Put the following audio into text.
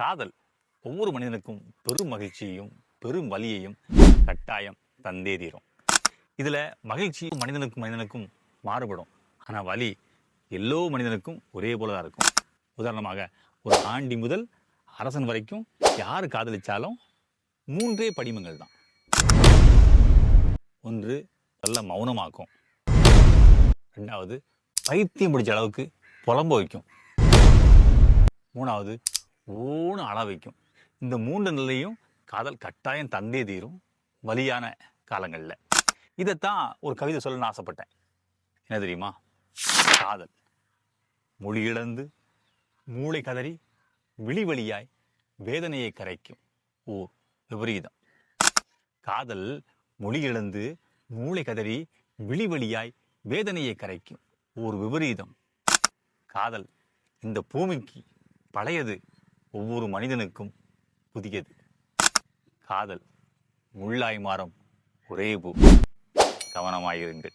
காதல். ஒவ்வொரு மனிதனுக்கும் பெரும் மகிழ்ச்சியையும் பெரும் வலியையும் கட்டாயம் தந்தே தீரும். இதில் மகிழ்ச்சி மனிதனுக்கும் மனிதனுக்கும் மாறுபடும். ஆனால் வலி எல்லோ மனிதனுக்கும் ஒரே போல தான் இருக்கும். உதாரணமாக ஒரு ஆண்டி முதல் அரசன் வரைக்கும் யார் காதலிச்சாலும் மூன்றே படிமங்கள் தான். ஒன்று நல்ல மௌனமாக்கும். ரெண்டாவது பைத்தியம் பிடிச்ச அளவுக்கு புலம்ப வைக்கும். மூணாவது ஊன்னு அழ வைக்கும். இந்த மூன்று நிலையும் காதல் கட்டாயம் தந்தே தீரும் வலியான காலங்களில். இதைத்தான் ஒரு கவிதை சொல்லணும்னு ஆசைப்பட்டேன். என்ன தெரியுமா? காதல். மொழி இழந்து மூளை கதறி விழி வழியாய் வேதனையை கரைக்கும். ஓர் விபரீதம். காதல் மொழி இழந்து மூளை கதறி விழி வழியாய் வேதனையை கரைக்கும். ஓர் விபரீதம். காதல் இந்த பூமிக்கு பழையது. ஒவ்வொரு மனிதனுக்கும் புதியது. காதல். முள்ளாய் மாறும் ஒரே பூ. கவனமாயிருங்கள்.